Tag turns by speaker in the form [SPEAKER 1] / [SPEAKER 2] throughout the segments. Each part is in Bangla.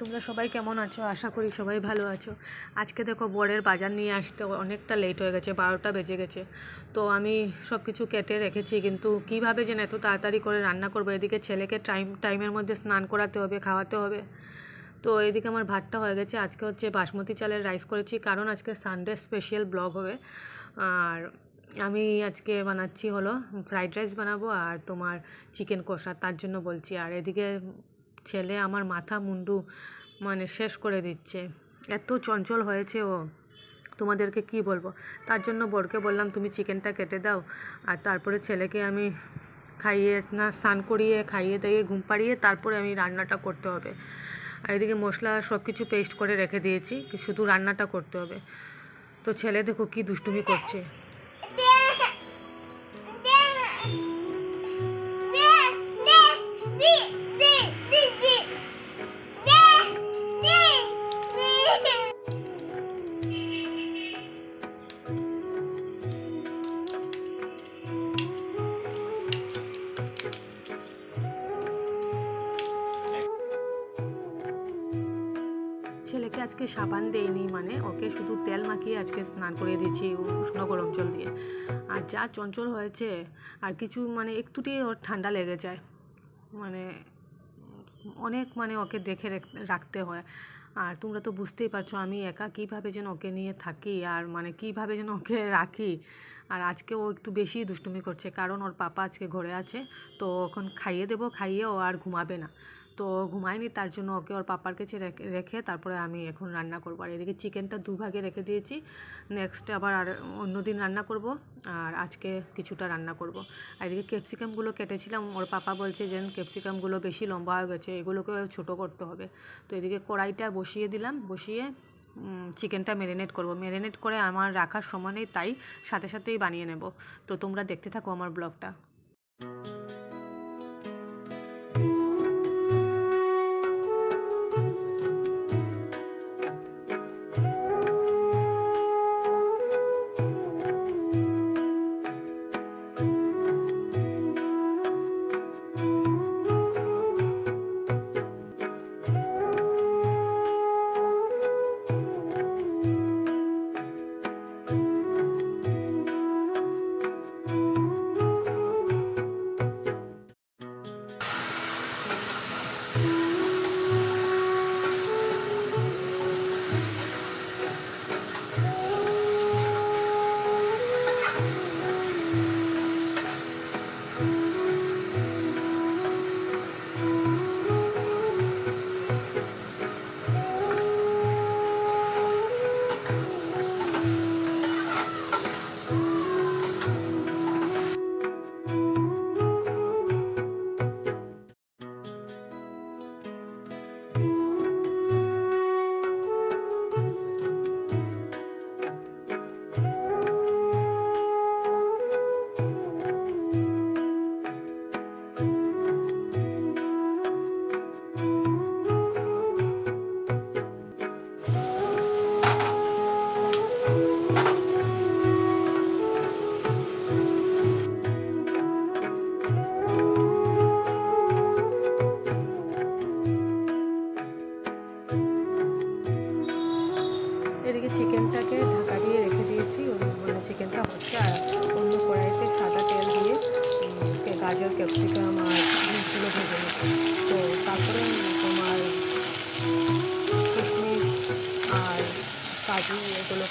[SPEAKER 1] তোমরা সবাই কেমন আছো? আশা করি সবাই ভালো আছো। আজকে দেখো বরের বাজার নিয়ে আসতে অনেকটা লেট হয়ে গেছে, বারোটা বেজে গেছে। তো আমি সব কিছু কেটে রেখেছি, কিন্তু কীভাবে যেন এত তাড়াতাড়ি করে রান্না করব? এদিকে ছেলেকে টাইম টাইমের মধ্যে স্নান করাতে হবে, খাওয়াতে হবে। তো এদিকে আমার ভাতটা হয়ে গেছে। আজকে হচ্ছে বাসমতি চালের রাইস করেছি, কারণ আজকে সানডে স্পেশাল ব্লগ হবে। আর আমি আজকে বানাচ্ছি হলো ফ্রাইড রাইস বানাবো আর তোমার চিকেন কষা, তার জন্য বলছি। আর এদিকে ছেলে আমার মাথা মুন্ডু মানে শেষ করে দিচ্ছে। এত চঞ্চল হয়েছে ও। তোমাদেরকে কি বলব? তার জন্য বরকে বললাম, তুমি চিকেনটা কেটে দাও, আর তারপরে ছেলেকে আমি খাইয়ে, না, স্নান করিয়ে, খাইয়ে দাইয়ে, ঘুম পাড়িয়ে তারপরে আমি রান্নাটা করতে হবে। আর এদিকে মশলা সব কিছু পেস্ট করে রেখে দিয়েছি, শুধু রান্নাটা করতে হবে। তো ছেলে দেখো কি দুষ্টুমি করছে। সাবান দেয়নি মানে ওকে শুধু তেল মাখিয়ে আজকে স্নান করে দিয়েছি উষ্ণ গরম জল দিয়ে। আর যা চঞ্চল হয়েছে, আর কিছু মানে একটুতেই ওর ঠান্ডা লেগে যায়। মানে অনেক মানে ওকে দেখে রেখ- রাখতে হয়। আর তোমরা তো বুঝতেই পারছ আমি একা কীভাবে যেন ওকে নিয়ে থাকি, আর মানে কীভাবে যেন ওকে রাখি। আর আজকে ও একটু বেশি দুষ্টুমি করছে, কারণ ওর পাপা আজকে ঘরে আছে, তো এখন খাইয়ে দেবো, খাইয়ে ও আর ঘুমাবে না। তো ঘুমায়নি, তার জন্য ওকে ওর পাপার কাছে রেখে- তারপরে আমি এখন রান্না করব। আর এদিকে চিকেনটা দুভাগে রেখে দিয়েছি নেক্সট আবার আর অন্য দিন রান্না করব, আর আজকে কিছুটা রান্না করব। আর এদিকে ক্যাপসিকামগুলো কেটেছিলাম, ওর পাপা বলছে যে ক্যাপসিকামগুলো বেশি লম্বা হয়ে গেছে এগুলোকে ছোট করতে হবে। তো এদিকে কড়াইটা বসিয়ে দিলাম, বসিয়ে চিকেনটা ম্যারিনেট করব। ম্যারিনেট করে আমার রাখার সময় নেই, তাই সাথে সাথেই বানিয়ে নেব। তো তোমরা দেখতে থাকো আমার ব্লগটা।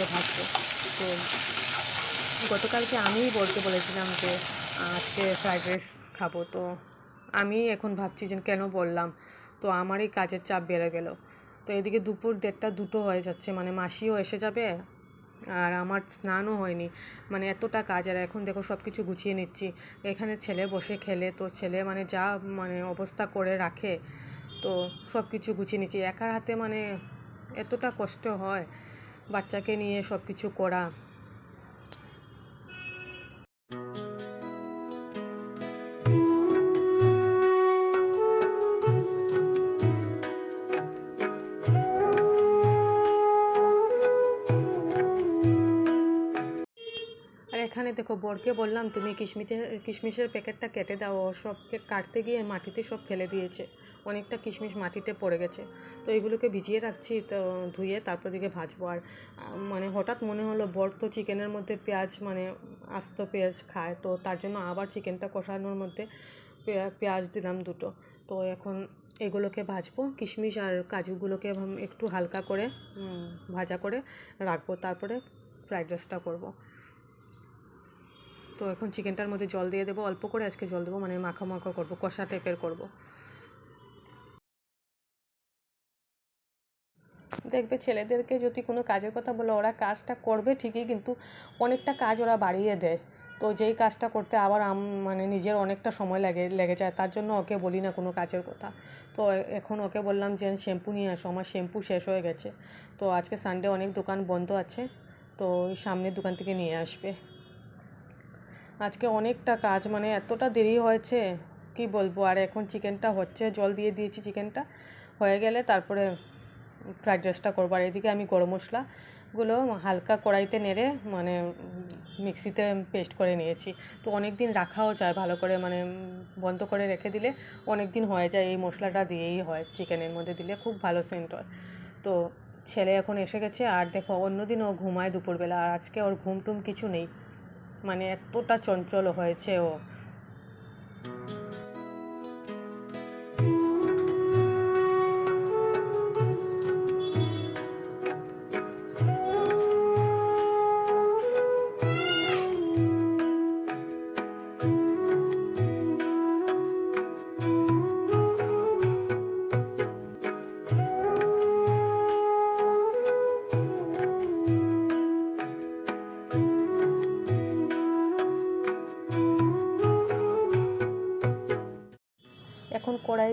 [SPEAKER 1] এগুলোকে ভাজবো। তো গতকালকে আমিই বলতে বলেছিলাম যে, আজকে ফ্রাইড রাইস খাব। তো আমি এখন ভাবছি যে কেন বললাম? তো আমারই কাজের চাপ বেড়ে গেল। তো এদিকে দুপুর দেড়টা দুটো হয়ে যাচ্ছে মানে মাসিও এসে যাবে আর আমার স্নানও হয়নি। মানে এতটা কাজ, আর এখন দেখো সব কিছু গুছিয়ে নিচ্ছি। এখানে ছেলে বসে খেলে, তো ছেলে মানে যা মানে অবস্থা করে রাখে, তো সব কিছু গুছিয়ে নিচ্ছি। একার হাতে মানে এতটা কষ্ট হয়। বাচ্চাকে নিয়ে সব কিছু করা দেখো, বরকে বললাম, তুমি কিশমিটের কিশমিশের প্যাকেটটা কেটে দাও সবকে কাটতে গিয়ে মাটিতে সব ফেলে দিয়েছে। অনেকটা কিশমিশ মাটিতে পড়ে গেছে। তো এগুলোকে ভিজিয়ে রাখছি, তো ধুয়ে তারপর দিকে ভাজবো। আর মানে হঠাৎ মনে হলো, বর তো চিকেনের মধ্যে পেঁয়াজ মানে আস্ত পেঁয়াজ খায়, তো তার জন্য আবার চিকেনটা কষানোর মধ্যে পেঁয়া- পেঁয়াজ দিলাম দুটো। তো এখন এগুলোকে ভাজবো, কিশমিশ আর কাজুগুলোকে একটু হালকা করে ভাজা করে রাখব। তারপরে ফ্রাইড রাইসটা করব। তো এখন চিকেনটার মধ্যে জল দিয়ে দেবো, অল্প করে আজকে জল দেবো মানে মাখা মাখা করব, কষা টাইপের করব। দেখবে ছেলেদেরকে যদি কোনো কাজের কথা বলো, ওরা কাজটা করবে ঠিকই, কিন্তু অনেকটা কাজ ওরা বাড়িয়ে দেয়। তো যেই কাজটা করতে আবার আম মানে নিজের অনেকটা সময় লাগে, লেগে যায়, তার জন্য ওকে বলি না কোনো কাজের কথা। তো এখন ওকে বললাম যে শ্যাম্পু নিয়ে আসো, আমার শ্যাম্পু শেষ হয়ে গেছে। তো আজকে সানডে অনেক দোকান বন্ধ আছে, তো সামনের দোকান থেকে নিয়ে আসবে। আজকে অনেকটা কাজ মানে এতটা দেরি হয়েছে, কি বলব? আর এখন চিকেনটা হচ্ছে, জল দিয়ে দিয়েছি চিকেনটা, হয়ে গেলে তারপরে ফ্রাইড রাইসটা করব। আর এদিকে আমি গরম মশলাগুলো হালকা কড়াইতে নেড়ে মানে মিক্সিতে পেস্ট করে নিয়েছি। তো অনেক দিন রাখাও যায় ভালো করে মানে বন্ধ করে রেখে দিলে অনেক দিন হয়ে যায়, এই মশলাটা দিয়েই হয়, চিকেনের মধ্যে দিলে খুব ভালো সেন্ট হয়। তো ছেলে এখন এসে গেছে, আর দেখো, অন্যদিন ও ঘুমায় দুপুরবেলা, আর আজকে ওর ঘুম টুম কিছু নেই। মানে এতটা চঞ্চল হয়েছে ও।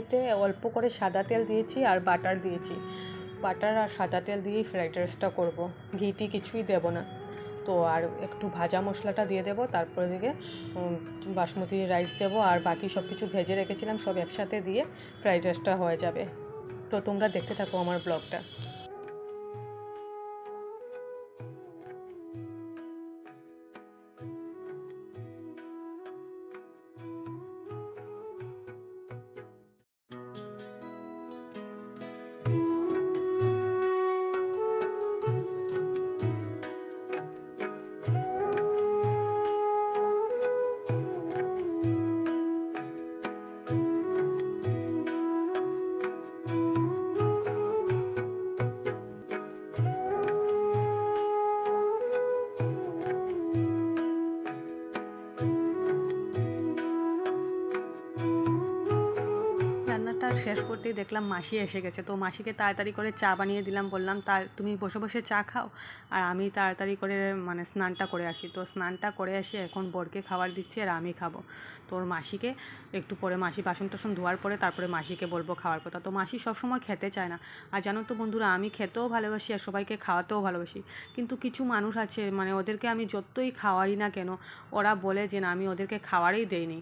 [SPEAKER 1] কড়াইতে অল্প করে সাদা তেল দিয়েছি আর বাটার দিয়েছি। বাটার আর সাদা তেল দিয়েই ফ্রাইড রাইসটা করব। ঘিটি কিছুই দেব না। তো আর একটু ভাজা মশলাটা দিয়ে দেবো, তারপরে দিকে বাসমতি রাইস দেবো আর বাকি সব কিছু ভেজে রেখেছিলাম সব একসাথে দিয়ে ফ্রাইড রাইসটা হয়ে যাবে। তো তোমরা দেখতে থাকো আমার ব্লগটা রান্নাটা শেষ করতেই দেখলাম মাসি এসে গেছে। তো মাসিকে তাড়াতাড়ি করে চা বানিয়ে দিলাম, বললাম, তা তুমি বসে বসে চা খাও। আর আমি তাড়াতাড়ি করে মানে স্নানটা করে আসি। তো স্নানটা করে আসি, এখন বরকে খাবার দিচ্ছি আর আমি খাব। তোর মাসিকে একটু পরে, মাসি বাসন টাসন ধোয়ার পরে তারপরে মাসিকে বলব খাওয়ার কথা। তো মাসি সবসময় খেতে চায় না। আর জানো তো বন্ধুরা, আমি খেতেও ভালোবাসি আর সবাইকে খাওয়াতেও ভালোবাসি। কিন্তু কিছু মানুষ আছে মানে ওদেরকে আমি যতই খাওয়াই না কেন, ওরা বলে যে, না, আমি ওদেরকে খাওয়ারই দেইনি।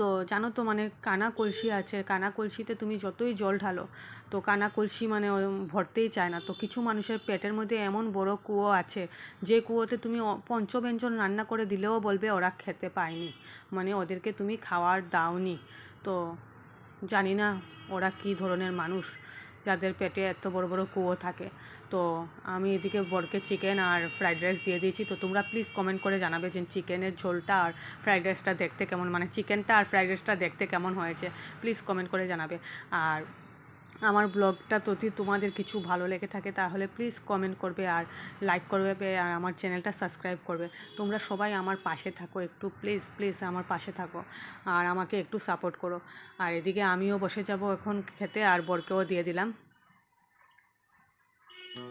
[SPEAKER 1] তো জানো তো মানে কানা কলসি আছে কানা কলসিতে তুমি যতই জল ঢালো, তো কানা কলসি মানে ভরতেই চায় না। তো কিছু মানুষের পেটের মধ্যে এমন বড় কুয়ো আছে, যে কুয়োতে তুমি পঞ্চব্যঞ্জন রান্না করে দিলেও বলবে ওরা খেতে পায়নি। মানে ওদেরকে তুমি খাওয়ার দাওনি। তো জানি না ওরা কী ধরনের মানুষ, যাদের পেটে এত বড় বড় কুয়ো থাকে। তো আমি এদিকে বরকে চিকেন আর ফ্রাইড রাইস দিয়ে দিয়েছি। তো তোমরা প্লিজ কমেন্ট করে জানাবে যে চিকেনের ঝোলটা আর ফ্রাইড রাইসটা দেখতে কেমন? মানে চিকেনটা আর ফ্রাইড রাইসটা দেখতে কেমন হয়েছে? প্লিজ কমেন্ট করে জানাবে। আর আমার ব্লগটা যদি তোমাদের কিছু ভালো লেগে থাকে, তাহলে প্লিজ কমেন্ট করবে আর লাইক করবে আর আমার চ্যানেলটা সাবস্ক্রাইব করবে। তোমরা সবাই আমার পাশে থাকো একটু প্লিজ প্লিজ আমার পাশে থাকো আর আমাকে একটু সাপোর্ট করো। আর এদিকে আমিও বসে যাব এখন খেতে আর বরকেও দিয়ে দিলাম। Thank you.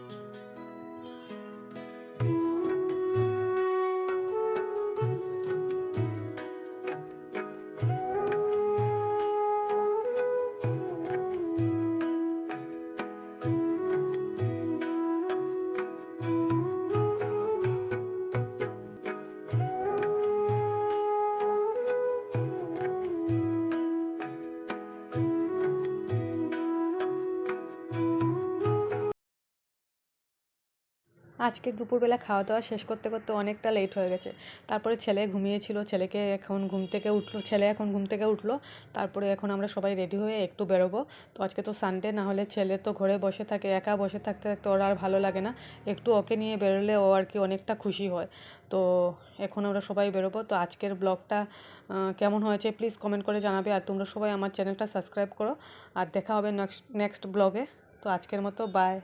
[SPEAKER 1] আজকে দুপুরবেলা খাওয়া দাওয়া শেষ করতে করতে অনেকটা লেট হয়ে গেছে। তারপরে ছেলে ঘুমিয়েছিল, ছেলেকে এখন ঘুম থেকে উঠল, ছেলে এখন ঘুম থেকে উঠল। তারপরে এখন আমরা সবাই রেডি হয়ে একটু বেরোবো। তো আজকে তো সানডে না হলে ছেলে তো ঘরে বসে থাকে, একা বসে থাকতে থাকতে ওর আর ভালো লাগে না। একটু ওকে নিয়ে বেরোলে ও আর কি অনেকটা খুশি হয়। তো এখন আমরা সবাই বেরোবো। তো আজকের ব্লগটা কেমন হয়েছে প্লিজ কমেন্ট করে জানাবে। আর তোমরা সবাই আমার চ্যানেলটা সাবস্ক্রাইব করো। আর দেখা হবে নেক্সট নেক্সট ব্লগে তো আজকের মতো বাই